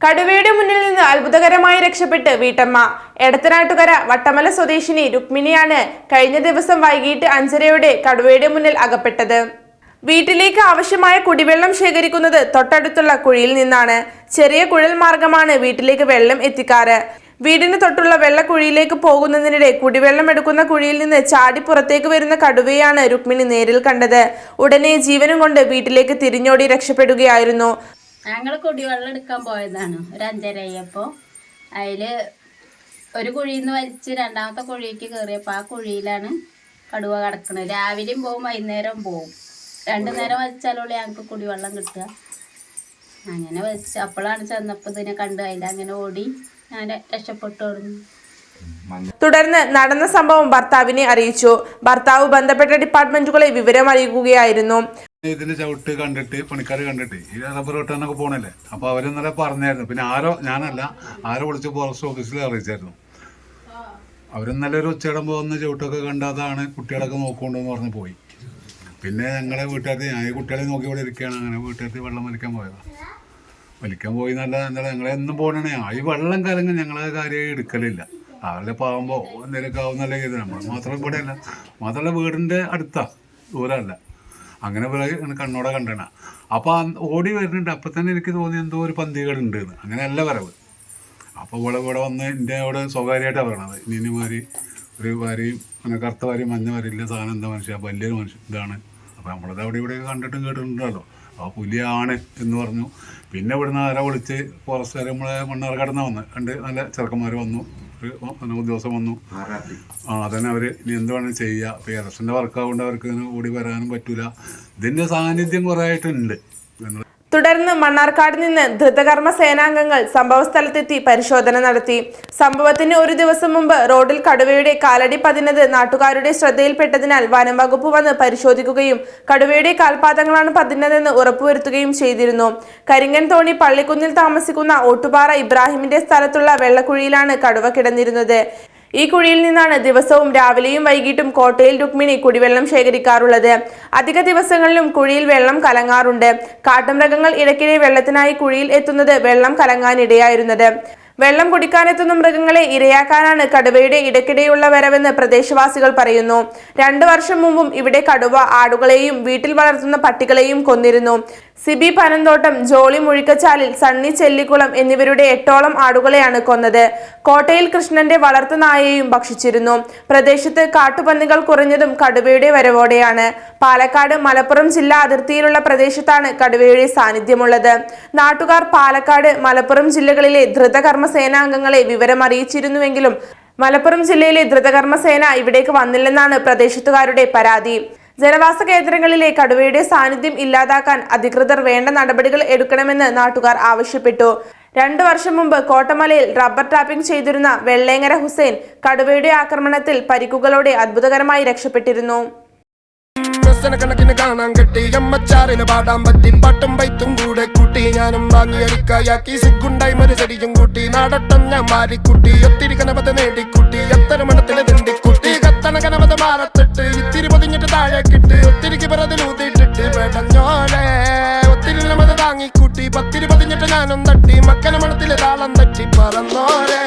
കടുവയുടെ മുന്നിൽ നിന്ന് അത്ഭുതകരമായി രക്ഷപ്പെട്ട് വീട്ടമ്മ. എടത്തനാട്ടുകര വട്ടമല സ്വദേശിനി രുക്മിണിയാണ് കഴിഞ്ഞ ദിവസം വൈകിട്ട് അഞ്ചരയോടെ കടുവയുടെ മുന്നിൽ അകപ്പെട്ടത്. വീട്ടിലേക്ക് ആവശ്യമായ കുടിവെള്ളം ശേഖരിക്കുന്നത് തൊട്ടടുത്തുള്ള കുഴിയിൽ നിന്നാണ്. ചെറിയ കുഴൽ മാർഗമാണ് വീട്ടിലേക്ക് വെള്ളം എത്തിക്കാറ്. വീടിന് തൊട്ടുള്ള വെള്ളക്കുഴിയിലേക്ക് പോകുന്നതിനിടെ കുടിവെള്ളം എടുക്കുന്ന കുഴിയിൽ നിന്ന് ചാടി പുറത്തേക്ക് വരുന്ന കടുവയാണ് രുക്മിണി നേരിൽ കണ്ടത്. ഉടനെ ജീവനും കൊണ്ട് വീട്ടിലേക്ക് തിരിഞ്ഞോടി രക്ഷപ്പെടുകയായിരുന്നു. ഞങ്ങൾ കുടിവെള്ളം എടുക്കാൻ പോയതാണ്. ഒരു അഞ്ചരയപ്പോൾ അതിൽ ഒരു കുഴിയിൽ നിന്ന് വലിച്ച് രണ്ടാമത്തെ കുഴിക്ക് കയറിയപ്പോൾ ആ കുഴിയിലാണ് കടുവ കിടക്കുന്നത് രാവിലെയും പോവും വൈകുന്നേരം പോവും. രണ്ടു നേരം വലിച്ചാലുള്ള ഞങ്ങൾക്ക് കുടിവെള്ളം കിട്ടുക. അങ്ങനെ വലിച്ച്. അപ്പോഴാണ് ചെന്നപ്പോൾ ഇതിനെ കണ്ടു അതിൽ അങ്ങനെ ഓടി ഞാൻ രക്ഷപ്പെട്ടു തുടങ്ങി. തുടർന്ന് നടന്ന സംഭവം ഭർത്താവിനെ അറിയിച്ചു. ഭർത്താവ് ബന്ധപ്പെട്ട ഡിപ്പാർട്ട്മെന്റുകളെ വിവരം അറിയിക്കുകയായിരുന്നു. ഇതിന്റെ ചവിട്ട് കണ്ടിട്ട് പണിക്കാർ കണ്ടിട്ട് ഈ റബ്ബർ വെട്ടാനൊക്കെ പോണല്ലേ? അപ്പൊ അവരിന്നലെ പറഞ്ഞായിരുന്നു. പിന്നെ ആരോ ഞാനല്ല ആരോ വിളിച്ച് ഫോറസ്റ്റ് ഓഫീസിൽ അറിയിച്ചായിരുന്നു. അവരിന്നലെ ഒരു ഉച്ചയിടം പോകുന്ന ചവിട്ടൊക്കെ കണ്ടതാണ് കുട്ടികളൊക്കെ നോക്കുകൊണ്ടെന്ന് പറഞ്ഞ് പോയി. പിന്നെ ഞങ്ങളെ വീട്ടുകാർക്ക് ഞാൻ ഈ കുട്ടികളെ നോക്കി ഇവിടെ ഇരിക്കുകയാണ്. അങ്ങനെ വീട്ടുകാർക്ക് വെള്ളം വലിക്കാൻ പോയതാണ് വലിക്കാൻ പോയി നല്ല എന്താ ഞങ്ങളെ എന്നും പോകണേ ഈ വെള്ളം കലങ്ങി ഞങ്ങളെ കാര്യം എടുക്കലില്ല. അവരുടെ പാകുമ്പോൾ എന്തെങ്കിലുമൊക്കെ ആവുന്നല്ലേ ഇത് നമ്മൾ മാത്രം ഇവിടെ അല്ല മാത്രമല്ല വീടിന്റെ അടുത്താ ദൂരമല്ല. അങ്ങനെ ഇങ്ങനെ കണ്ണോടെ കണ്ടണ. അപ്പോൾ ഓടി വരുന്നുണ്ട്. അപ്പം തന്നെ എനിക്ക് തോന്നി എന്തോ ഒരു പന്തികളുണ്ട് എന്ന് അങ്ങനെയല്ല വരവ്. അപ്പോൾ ഇവിടെ ഇവിടെ വന്ന് എന്റെ അവിടെ സ്വകാര്യമായിട്ടാണ് പറയണത്. ഇനി മാതിരി ഒരു വാരിയും അങ്ങനെ കറുത്ത വാരിയും മഞ്ഞ വാരിയില്ല സാധനം എന്താ മനുഷ്യ? വലിയൊരു മനുഷ്യൻ ഇതാണ്. അപ്പോൾ നമ്മളത് അവിടെ ഇവിടെയൊക്കെ കണ്ടിട്ടും കേട്ടിട്ടുണ്ടല്ലോ. ആ പുലിയാണ് എന്ന് പറഞ്ഞു. പിന്നെ ഇവിടുന്ന് ആരെ വിളിച്ച് ഫോറസ്റ്റുകാർ നമ്മളെ മണ്ണാർക്കാടുന്ന വന്ന്. കണ്ട് നല്ല ചെറുക്കന്മാർ വന്നു. ഒരു ഉദ്യോഗസ്ഥൻ വന്നു. ആ അതന്നെ അവർ ഇനി എന്ത് വേണം ചെയ്യുക ഇപ്പോൾ ഇലക്ഷന്റെ വർക്കാവുകൊണ്ട് അവർക്ക് ഇങ്ങനെ ഓടി വരാനും പറ്റില്ല ഇതിന്റെ സാന്നിധ്യം കുറേ ആയിട്ടുണ്ട്. തുടർന്ന് മണ്ണാർക്കാട് നിന്ന് ധൃതകർമ്മ സേനാംഗങ്ങൾ സംഭവസ്ഥലത്തെത്തി പരിശോധന നടത്തി. സംഭവത്തിന് ഒരു ദിവസം മുമ്പ് റോഡിൽ കടുവയുടെ കാലടി പതിനത് നാട്ടുകാരുടെ ശ്രദ്ധയിൽപ്പെട്ടതിനാൽ വനം വകുപ്പ് വന്ന് പരിശോധിക്കുകയും കടുവയുടെ കാൽപാദങ്ങളാണ് പതിനതെന്ന് ഉറപ്പുവരുത്തുകയും ചെയ്തിരുന്നു. കരിങ്ങൻ തോണി പള്ളിക്കുന്നിൽ താമസിക്കുന്ന ഓട്ടുപാറ ഇബ്രാഹിമിന്റെ സ്ഥലത്തുള്ള വെള്ളക്കുഴിയിലാണ് കടുവ കിടന്നിരുന്നത്. ഈ കുഴിയിൽ നിന്നാണ് ദിവസവും രാവിലെയും വൈകിട്ടും കോട്ടയിൽ രുക്മിണി കുടിവെള്ളം ശേഖരിക്കാറുള്ളത്. അധിക ദിവസങ്ങളിലും കുഴിയിൽ വെള്ളം കലങ്ങാറുണ്ട്. കാട്ടുമൃഗങ്ങൾ ഇടയ്ക്കിടെ വെള്ളത്തിനായി കുഴിയിൽ എത്തുന്നത് വെള്ളം കലങ്ങാനിടയായിരുന്നത്. വെള്ളം കുടിക്കാനെത്തുന്ന മൃഗങ്ങളെ ഇരയാക്കാനാണ് കടുവയുടെ ഇടയ്ക്കിടെയുള്ള വരവെന്ന് പ്രദേശവാസികൾ പറയുന്നു. രണ്ടു വർഷം മുമ്പും ഇവിടെ കടുവ ആടുകളെയും വീട്ടിൽ വളർത്തുന്ന പട്ടികളെയും കൊന്നിരുന്നു. സിബി പനന്തോട്ടം ജോളി മുഴിക്കച്ചാലിൽ സണ്ണി ചെല്ലിക്കുളം എന്നിവരുടെ എട്ടോളം ആടുകളെയാണ് കൊന്നത്. കോട്ടയിൽ കൃഷ്ണന്റെ വളർത്തു നായയെയും ഭക്ഷിച്ചിരുന്നു. പ്രദേശത്ത് കാട്ടുപന്നികൾ കുറഞ്ഞതും കടുവയുടെ വരവോടെയാണ്. പാലക്കാട് മലപ്പുറം ജില്ലാ അതിർത്തിയിലുള്ള പ്രദേശത്താണ് കടുവയുടെ സാന്നിധ്യമുള്ളത്. നാട്ടുകാർ പാലക്കാട് മലപ്പുറം ജില്ലകളിലെ ധൃതകർമ്മ സേനാംഗങ്ങളെ വിവരം അറിയിച്ചിരുന്നുവെങ്കിലും മലപ്പുറം ജില്ലയിലെ ദ്രുതകർമ്മസേന സേന ഇവിടേക്ക് വന്നില്ലെന്നാണ് പ്രദേശത്തുകാരുടെ പരാതി. ജനവാസ കേന്ദ്രങ്ങളിലെ കടുവയുടെ സാന്നിധ്യം ഇല്ലാതാക്കാൻ അധികൃതർ വേണ്ട നടപടികൾ എടുക്കണമെന്ന് നാട്ടുകാർ ആവശ്യപ്പെട്ടു. രണ്ടു വർഷം മുമ്പ് കോട്ടമലയിൽ റബ്ബർ ടാപ്പിംഗ് ചെയ്തിരുന്ന വെള്ളേങ്ങര ഹുസൈൻ കടുവയുടെ ആക്രമണത്തിൽ പരിക്കുകളോടെ അത്ഭുതകരമായി രക്ഷപ്പെട്ടിരുന്നു. ഡസനക്കണക്കിന് കാണാൻ കെട്ടി. അമ്മച്ചാറിന് പാടാൻ പറ്റി. പാട്ടും വൈത്തും കൂടെ കൂട്ടി. ഞാനും വാങ്ങിയടിക്കായാക്കി സിഗുണ്ടായി ഒരു ചെടിയും കൂട്ടി. നടട്ടം ഞാൻ മാറിക്കുട്ടി ഒത്തിരി കനപത നേടിക്കുട്ടി. എത്ര മണത്തിലെ തിണ്ടിക്കുട്ടി കത്തണ കനപത മാറത്തിട്ട്. ഇത്തിരി പൊതിഞ്ഞിട്ട് താഴെ കിട്ടി. ഒത്തിരി കിറതിലൂത്തിട്ടിട്ട് പെടഞ്ഞോളെ ഒത്തിരി നമ്മത് താങ്ങിക്കൂട്ടി. പത്തിരി പൊതിഞ്ഞിട്ട് ഞാനും തട്ടി. മക്കന മണത്തിലെ താളം തട്ടി. പറന്നോളെ